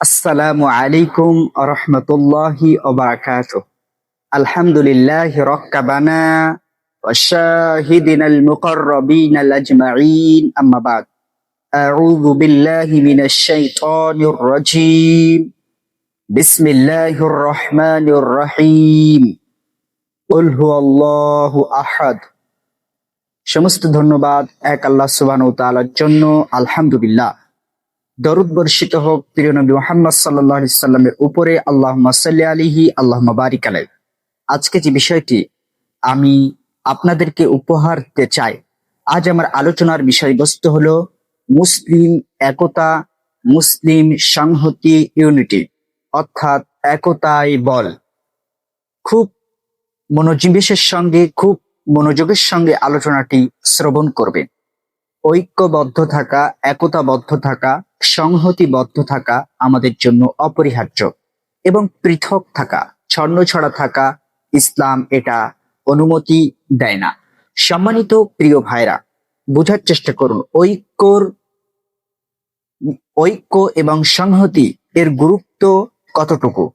আসসালামু আলাইকুম রহমতুল্লাহি ওবারাকাত আলহামদুলিল্লাহ রক্কাবানা وشاهدنا المقربين الأجمعين أما بعد أعوذ بالله من الشيطان الرجيم بسم الله الرحمن الرحيم قل هو الله أحد সমস্ত ধন্যবাদ এক আল্লাহ সুবহানাহু ওয়া তাআলার জন্য আলহামদুলিল্লাহ দরুদ বর্ষিত হোক, প্রিয় নবী মোহাম্মদ আলাইহি সাল্লামের উপরে আল্লাহ সাল্লি আলিহি আল্লাহ বারিক আলাইহি। আজকে যে বিষয়টি আমি আপনাদেরকে উপহার দিতে চাই, আজ আমার আলোচনার বিষয়বস্তু হলো মুসলিম একতা, মুসলিম সংহতি ইউনিটি, অর্থাৎ একতাই বল। খুব মনোনিবেশের সঙ্গে, খুব মনোযোগের সঙ্গে আলোচনাটি শ্রবণ করবেন। ঐক্যবদ্ধ থাকা, একতাবদ্ধ থাকা, সংহতিবদ্ধ থাকা আমাদের জন্য অপরিহার্য এবং পৃথক থাকা ছন্ন ছড়া থাকা ইসলাম এটা অনুমতি দেয় না। সম্মানিত প্রিয় ভাইরা, বোঝার চেষ্টা করুন, ঐক্যর, ঐক্য এবং সংহতি এর গুরুত্ব কতটুকু?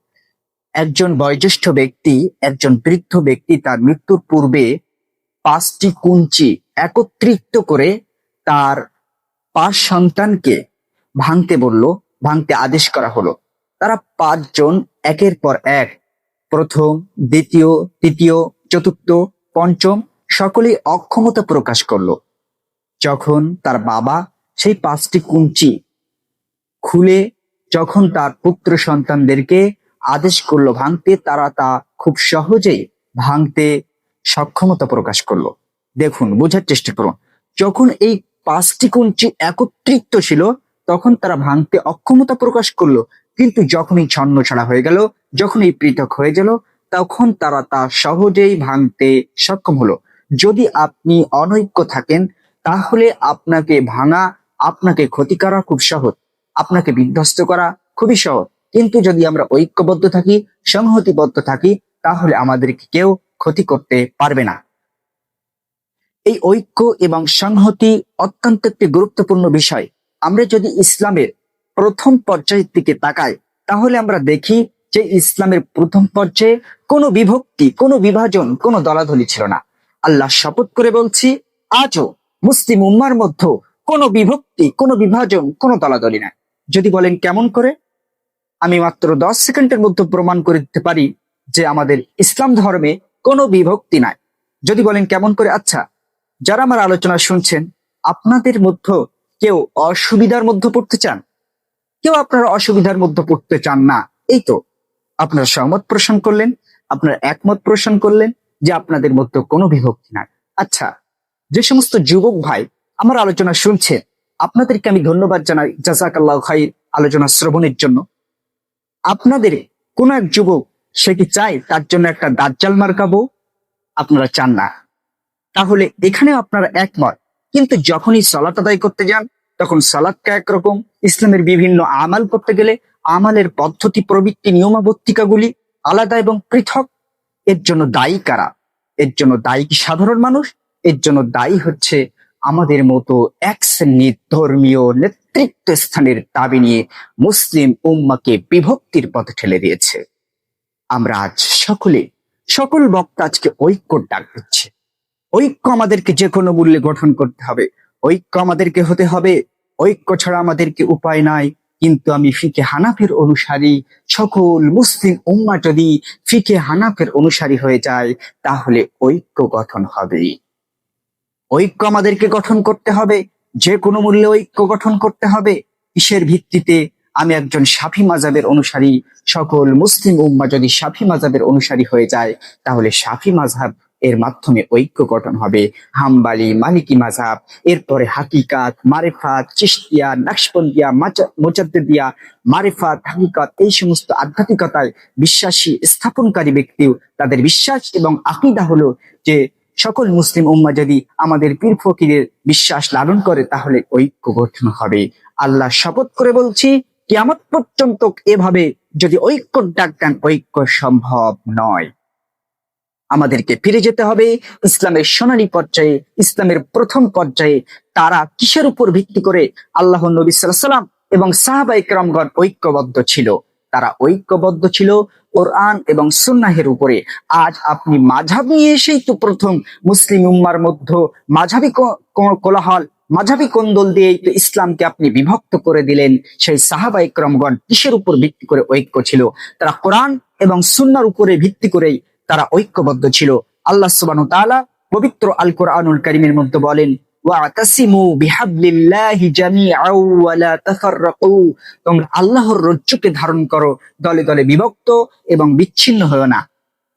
একজন বয়োজ্যেষ্ঠ ব্যক্তি, একজন বৃদ্ধ ব্যক্তি তার মৃত্যুর পূর্বে পাঁচটি কুঞ্চি একত্রিত করে তার পাঁচ সন্তানকে ভাঙতে বলল, ভাঙতে আদেশ করা হলো। তারা পাঁচজন একের পর এক, প্রথম, দ্বিতীয়, তৃতীয়, চতুর্থ, পঞ্চম, সকলেই অক্ষমতা প্রকাশ করল। যখন তার বাবা সেই পাঁচটি কুঞ্চি খুলে যখন তার পুত্র সন্তানদেরকে আদেশ করল ভাঙতে, তারা তা খুব সহজেই ভাঙতে সক্ষমতা প্রকাশ করল। দেখুন, বোঝার চেষ্টা করুন। যখন এই পাঁচটি কুঞ্চি একত্রিত ছিল, তখন তারা ভাঙতে অক্ষমতা প্রকাশ করল। কিন্তু যখনই ছন্ন ছাড়া হয়ে গেল, যখনই পৃথক হয়ে গেল, তখন তারা তা সহজেই ভাঙতে সক্ষম হলো। যদি আপনি অনৈক্য থাকেন, তাহলে আপনাকে ভাঙা, আপনাকে ক্ষতি করা খুব সহজ। আপনাকে বিধ্বস্ত করা খুবই সহজ। কিন্তু যদি আমরা ঐক্যবদ্ধ থাকি, সংহতিবদ্ধ থাকি, তাহলে আমাদেরকে কেউ ক্ষতি করতে পারবে না। এই ঐক্য এবং সংহতি অত্যন্ত একটি গুরুত্বপূর্ণ বিষয়। আমরা যদি ইসলামের প্রথম পর্যায়ের দিকে তাকাই, তাহলে আমরা দেখি যে ইসলামের প্রথম পর্যায়ে কোনো বিভক্তি, কোনো বিভাজন, কোনো দলাদলি ছিল না। আল্লাহ শপথ করে বলছি, আজও মুসলিম উম্মার মধ্যে কোনো বিভক্তি, কোনো বিভাজন, কোনো দলাদলি নাই। যদি বলেন কেমন করে? আমি মাত্র দশ সেকেন্ডের মধ্যে প্রমাণ করে দিতে পারি যে আমাদের ইসলাম ধর্মে কোনো বিভক্তি নাই। যদি বলেন কেমন করে? আচ্ছা যারা আমার আলোচনা শুনছেন, আপনাদের মধ্যে কেউ অসুবিধার মধ্যে পড়তে চান? কেউ আপনারা অসুবিধার মধ্যে পড়তে চান না? এই তো, আপনারা সহমত পোষণ করলেন, আপনারা একমত পোষণ করলেন যে আপনাদের মধ্যে কোনো বিভক্তি নাই। আচ্ছা যে সমস্ত যুবক ভাই আমার আলোচনা শুনছেন আপনাদেরকে আমি ধন্যবাদ জানাই জাজাক খাইর আলোচনা শ্রবণের জন্য। আপনাদের কোন এক যুবক, সে কি চায় তার জন্য একটা দাজ্জাল মার্কাবো আপনারা চান না। তাহলে এখানে আপনারা একমত। কিন্তু যখনই সালাত আদায় করতে যান, তখন সালাদটা একরকম। ইসলামের বিভিন্ন আমাল করতে গেলে আমালের পদ্ধতি, প্রবৃত্তি, নিয়মাবর্তিকাগুলি আলাদা এবং পৃথক। এর জন্য দায়ী কারা? এর জন্য দায়ী কি সাধারণ মানুষ? এর জন্য দায়ী হচ্ছে আমাদের মতো এক শ্রেণির ধর্মীয় নেতৃত্ব স্থানের দাবি নিয়ে মুসলিম উম্মাকে বিভক্তির পথে ঠেলে দিয়েছে। আমরা আজ সকলে, সকল বক্তা আজকে ঐক্যর ডাক দিচ্ছে। ঐক্য আমাদেরকে যে কোনো মূল্যে গঠন করতে হবে। ঐক্য আমাদেরকে হতে হবে। ঐক্য ছাড়া আমাদেরকে উপায় নাই। কিন্তু আমি ফিকে হানাফের অনুসারী, সকল মুসলিম উম্মা যদি ফিকে হানাফের অনুসারী হয়ে যায়, তাহলে ঐক্য গঠন হবে। ঐক্য আমাদেরকে গঠন করতে হবে। যে কোনো মূল্যে ঐক্য গঠন করতে হবে। কিসের ভিত্তিতে? আমি একজন সাফি মাজাবের অনুসারী। সকল মুসলিম উম্মা যদি সাফি মাজাবের অনুসারী হয়ে যায়, তাহলে সাফি মাঝহাব এর মাধ্যমে ঐক্য গঠন হবে। হাম্বালি, মালিকি মাঝহাব এরপরে হাকিকাত, মারেফাত চিস্তিয়া নাকশবন্দিয়া মোজাদ্দিয়া মারেফাত, হাকিকাত, এই সমস্ত আধ্যাত্মিকতায় বিশ্বাসী, স্থাপনকারী ব্যক্তিও তাদের বিশ্বাস এবং আকিদা হলো যে সকল মুসলিম উম্মা যদি আমাদের পীর ফকিরের বিশ্বাস লালন করে তাহলে ঐক্য গঠন হবে। আল্লাহ শপথ করে বলছি, কিয়ামত পর্যন্ত এভাবে যদি ঐক্য ডাক দেন, ঐক্য সম্ভব নয়। আমাদেরকে ফিরে যেতে হবে। ইসলামের সোনালী পর্যায়ে, ইসলামের প্রথম পর্যায়ে তারা কিসের উপর ভিত্তি করে আল্লাহ নবী সাল্লাম এবং সাহাবা ইকরামগণ ঐক্যবদ্ধ ছিল? তারা ঐক্যবদ্ধ ছিল কোরআন এবং সুন্নাহের উপরে। আজ আপনি মাঝাব নিয়ে এসেই তো প্রথম মুসলিম উম্মার মধ্যে মাঝাবি কোলাহল, মাঝাবি কোন্দল দিয়েই তো ইসলামকে আপনি বিভক্ত করে দিলেন। সেই সাহাবা ইকরামগণ কিসের উপর ভিত্তি করে ঐক্য ছিল? তারা কোরআন এবং সুন্নার উপরে ভিত্তি করেই তারা ঐক্যবদ্ধ ছিল। আল্লাহ সুবাহ তালা পবিত্র আল কোরআনুল করিমের মধ্যে বলেন আল্লাহর রজ্জুকে ধারণ করো, দলে দলে বিভক্ত এবং বিচ্ছিন্ন হও না।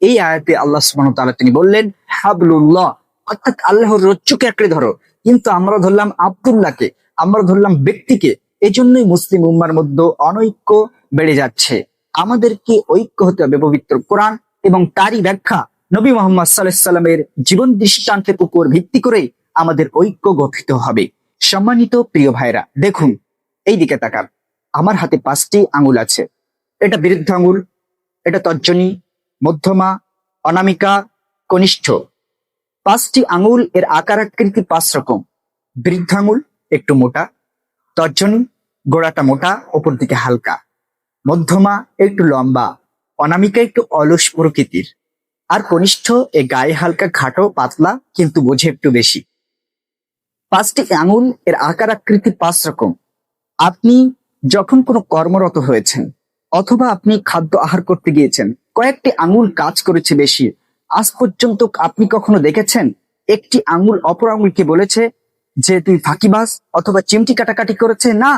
এই আয়াতে আল্লাহ সুবহানাহু ওয়া তাআলা তিনি বললেন, হাবলুল্লাহ, অর্থাৎ আল্লাহর রজ্জুকে আঁকড়ে ধরো। কিন্তু আমরা ধরলাম আব্দুল্লাহকে, আমরা ধরলাম ব্যক্তিকে। এজন্যই মুসলিম উম্মার মধ্যে অনৈক্য বেড়ে যাচ্ছে। আমাদেরকে ঐক্য হতে হবে পবিত্র কোরআন এবং তারই ব্যাখ্যা নবী মোহাম্মদ সাল্লামের জীবন দৃষ্টান্তের উপর ভিত্তি করে আমাদের ঐক্য গঠিত হবে। সম্মানিত প্রিয় ভাইরা দেখুন এই দিকে তাকান। আমার হাতে পাঁচটি আঙুল আছে। এটা বৃদ্ধ আঙুল, এটা তর্জনী, মধ্যমা, অনামিকা, কনিষ্ঠ। পাঁচটি আঙুল এর আকার আকৃতি পাঁচ রকম। বৃদ্ধ আঙুল একটু মোটা, তর্জনী, গোড়াটা মোটা, ওপর দিকে হালকা। মধ্যমা একটু লম্বা। অনামিকা একটু অলস প্রকৃতির। আর কনিষ্ঠ এ গায়ে হালকা খাটো, পাতলা, কিন্তু বোঝে একটু বেশি। পাঁচটি আঙুল এর আকার আকৃতি পাঁচ রকম। আপনি যখন কোনো কর্মরত হয়েছেন, অথবা আপনি খাদ্য আহার করতে গিয়েছেন, কয়েকটি আঙুল কাজ করেছে বেশি। আজ পর্যন্ত আপনি কখনো দেখেছেন? একটি আঙুল অপর আঙুলকে বলেছে যে, তুই ফাঁকিবাজ অথবা চিমটি কাটাকাটি করেছে? না,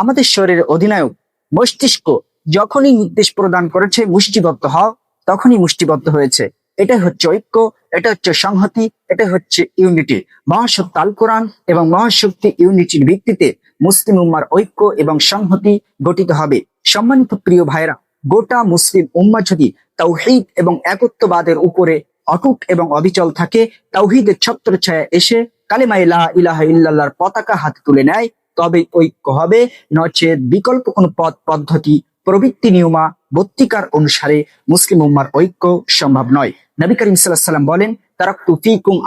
আমাদের শরীরের অধিনায়ক, মস্তিষ্ক যখনই নির্দেশ প্রদান করেছে মুষ্টিবদ্ধ হও, তখনই মুষ্টিবদ্ধ হয়েছে। এটাই হচ্ছে ঐক্য, এটা হচ্ছে সংহতি এটা হচ্ছে ইউনিটি। মহাশক্তি আল কোরআন এবং মহাশক্তি ইউনিটির ভিত্তিতে মুসলিম উম্মার ঐক্য এবং সংহতি গঠিত হবে। সম্মানিত প্রিয় ভাইরা গোটা মুসলিম উম্মা যদি তাওহিদ এবং একত্ববাদের উপরে অটুট এবং অবিচল থাকে, তাওহিদের ছত্রছায়া এসে কালিমা ইলাহা ইলাহা ইল্লাল্লাহর পতাকা হাতে তুলে নেয় তবে ঐক্য হবে। নচেত বিকল্প কোনো পথ পদ্ধতি প্রবৃত্তি নিয়মা বত্তিকার অনুসারে মুসলিম উম্মার ঐক্য সম্ভব নয়। নবী করিম আলাইহি সাল্লাম বলেন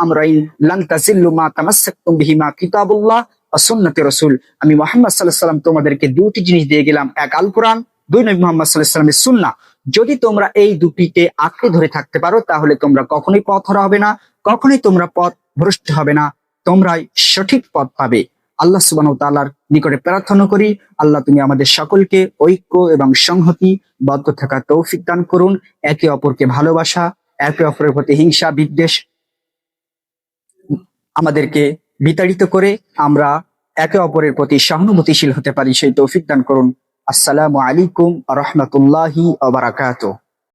আমরাইন বিহিমা কিতাবুল্লাহ ওয়া সুন্নতি রাসূল। আমি মুহাম্মদ আলাইহি সাল্লাম তোমাদেরকে দুটি জিনিস দিয়ে গেলাম। এক আল কোরআন দুই, নবী মুহাম্মদ আলাইহি সাল্লামের সুন্নাহ। যদি তোমরা এই দুটিকে আঁকড়ে ধরে থাকতে পারো, তাহলে তোমরা কখনোই পথ হারা হবে না, কখনোই তোমরা পথ ভ্রষ্ট হবে না, তোমরাই সঠিক পথ পাবে। আল্লাহ সুবাহ তাআলার নিকটে প্রার্থনা করি, আল্লাহ তুমি আমাদের সকলকে ঐক্য এবং সংহতি, বদ্ধ থাকা তৌফিক দান করুন, একে অপরকে ভালোবাসা, একে অপরের প্রতি হিংসা, বিদ্বেষ আমাদেরকে বিতাড়িত করে আমরা একে অপরের প্রতি সহানুভূতিশীল হতে পারি, সেই তৌফিক দান করুন। আসসালামু আলাইকুম রহমতুল্লাহি আবরাকাতুহ